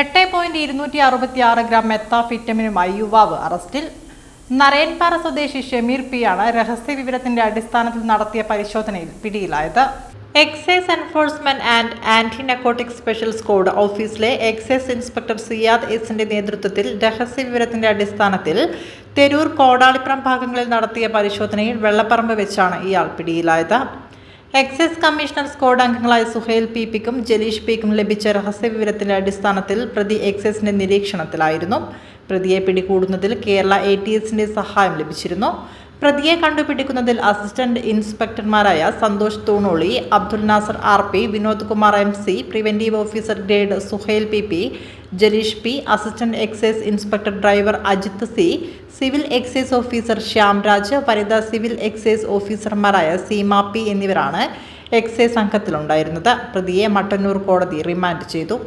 എട്ട് പോയിന്റ് ഇരുന്നൂറ്റി അറുപത്തി ആറ് ഗ്രാം മെത്താഫിറ്റമിനുമായി യുവാവ് അറസ്റ്റിൽ. നരയൻപാറ സ്വദേശി ഷമീർ പി ആണ് രഹസ്യ വിവരത്തിന്റെ അടിസ്ഥാനത്തിൽ നടത്തിയ പരിശോധനയിൽ പിടിയിലായത്. Excise enforcement and anti narcotic special squad ഓഫീസിലെ എക്സൈസ് ഇൻസ്പെക്ടർ സിയാദ് എസിന്റെ നേതൃത്വത്തിൽ രഹസ്യ വിവരത്തിന്റെ അടിസ്ഥാനത്തിൽ തെരൂർ കോടാളിപ്പുറം ഭാഗങ്ങളിൽ നടത്തിയ പരിശോധനയിൽ വെള്ളപ്പറമ്പ് വെച്ചാണ് ഇയാൾ പിടിയിലായത്. എക്സൈസ് കമ്മീഷണർ സ്ക്വാഡ് അംഗങ്ങളായ സുഹൈൽ പി പിക്കും ജലീഷ് പിക്കും ലഭിച്ച രഹസ്യവിവരത്തിന്റെ അടിസ്ഥാനത്തിൽ പ്രതി എക്സൈസിന്റെ നിരീക്ഷണത്തിലായിരുന്നു. പ്രതിയെ പിടികൂടുന്നതിൽ കേരള എ ടി എസിന്റെ സഹായം ലഭിച്ചിരുന്നു. പ്രതിയെ കണ്ടുപിടിക്കുന്നതിൽ assistant ഇൻസ്പെക്ടർമാരായ Santhosh Thunoli Abdul Nasar R P Vinod Kumar M C preventive officer grade Suhail P P Jaleesh P assistant excise inspector driver Ajith C civil excise officer Shyamraj വനിതാ civil excise ഓഫീസർമാരായ Seema P എന്നിവരാണ് excise സംഘത്തിലുണ്ടായിരുന്നത്. പ്രതിയെ മട്ടന്നൂർ കോടതി remand ചെയ്തു.